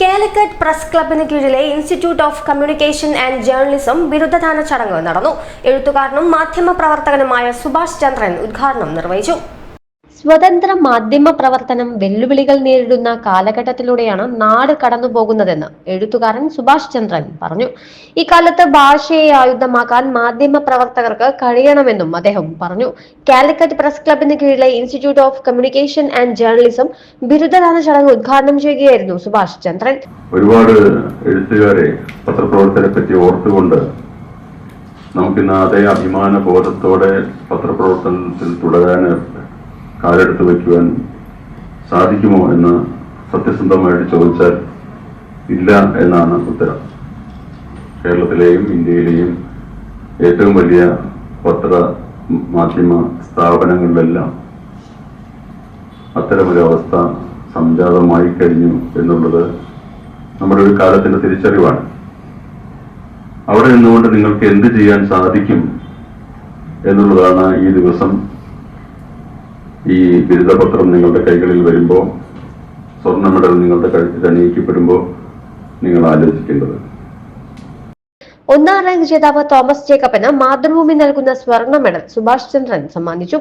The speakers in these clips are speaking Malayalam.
കാലിക്കറ്റ് പ്രസ് ക്ലബിന് കീഴിലെ institute of communication and journalism ബിരുദദാന ചടങ്ങ് നടന്നു. എഴുത്തുകാരനും മാധ്യമപ്രവർത്തകനുമായ സുഭാഷ് ചന്ദ്രൻ ഉദ്ഘാടനം നിർവഹിച്ചു. സ്വതന്ത്ര മാധ്യമ പ്രവർത്തനം വെല്ലുവിളികൾ നേരിടുന്ന കാലഘട്ടത്തിലൂടെയാണ് നാട് കടന്നുപോകുന്നതെന്ന് എഴുത്തുകാരൻ സുഭാഷ് ചന്ദ്രൻ പറഞ്ഞു. ഇക്കാലത്ത് ഭാഷയെ ആയുധമാക്കാൻ മാധ്യമ പ്രവർത്തകർക്ക് കഴിയണമെന്നും അദ്ദേഹം പറഞ്ഞു. കാലിക്കറ്റ് പ്രസ് ക്ലബിന് കീഴിലെ institute of communication and journalism ബിരുദദാന ചടങ്ങ് ഉദ്ഘാടനം ചെയ്യുകയായിരുന്നു സുഭാഷ് ചന്ദ്രൻ. ഒരുപാട് എഴുത്തുകാരെ പത്രപ്രവർത്തകരെ പറ്റി ഓർത്തുകൊണ്ട് നമുക്കിന്ന് അതേ അഭിമാന ബോധത്തോടെ പത്രപ്രവർത്തനത്തിൽ തുടരാൻ കാലെടുത്ത് വയ്ക്കുവാൻ സാധിക്കുമോ എന്ന് സത്യസന്ധമായിട്ട് ചോദിച്ചാൽ ഇല്ല എന്നാണ് ഉത്തരം. കേരളത്തിലെയും ഇന്ത്യയിലെയും ഏറ്റവും വലിയ പത്ര മാധ്യമ സ്ഥാപനങ്ങളിലെല്ലാം അത്തരമൊരവസ്ഥ സംജാതമായി കഴിഞ്ഞു എന്നുള്ളത് നമ്മുടെ ഒരു കാലത്തിന്റെ തിരിച്ചറിവാണ്. അവിടെ നിന്നുകൊണ്ട് നിങ്ങൾക്ക് എന്ത് ചെയ്യാൻ സാധിക്കും എന്നുള്ളതാണ് ഈ ദിവസം ഈ ബിരുദപത്രം നിങ്ങളുടെ കൈകളിൽ വരുമ്പോൾ സ്വർണ മെഡൽ നിങ്ങളുടെ കഴുത്തിൽ അണിയിക്കപ്പെടുമ്പോൾ നിങ്ങൾ ആലോചിക്കേണ്ടത്. ഒന്നാം റാങ്ക് ജേതാവ് തോമസ് ജേക്കബിന് മാതൃഭൂമി നൽകുന്ന സ്വർണ മെഡൽ സുഭാഷ് ചന്ദ്രൻ സമ്മാനിച്ചു.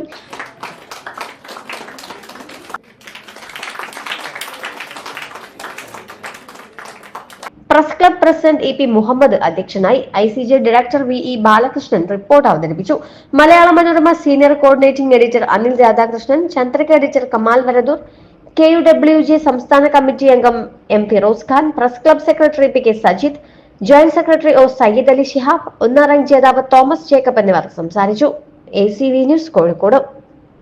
Press club president A P Muhammad അധ്യക്ഷനായി I C J director V E Balakrishnan report അവതരിപ്പിച്ചു. Malayala Manorama senior coordinating editor Anil Radhakrishnan Chandrika editor Kamal Varadoor K U W J സംസ്ഥാന കമ്മിറ്റി അംഗം M Firoz Khan press club secretary P K Sajith joint secretary O Sayyid Ali Shihab ഒന്നാം റാങ്ക് ജേതാവ് തോമസ് ജേക്കബ് എന്നിവർ സംസാരിച്ചു. A C V news Kozhikode.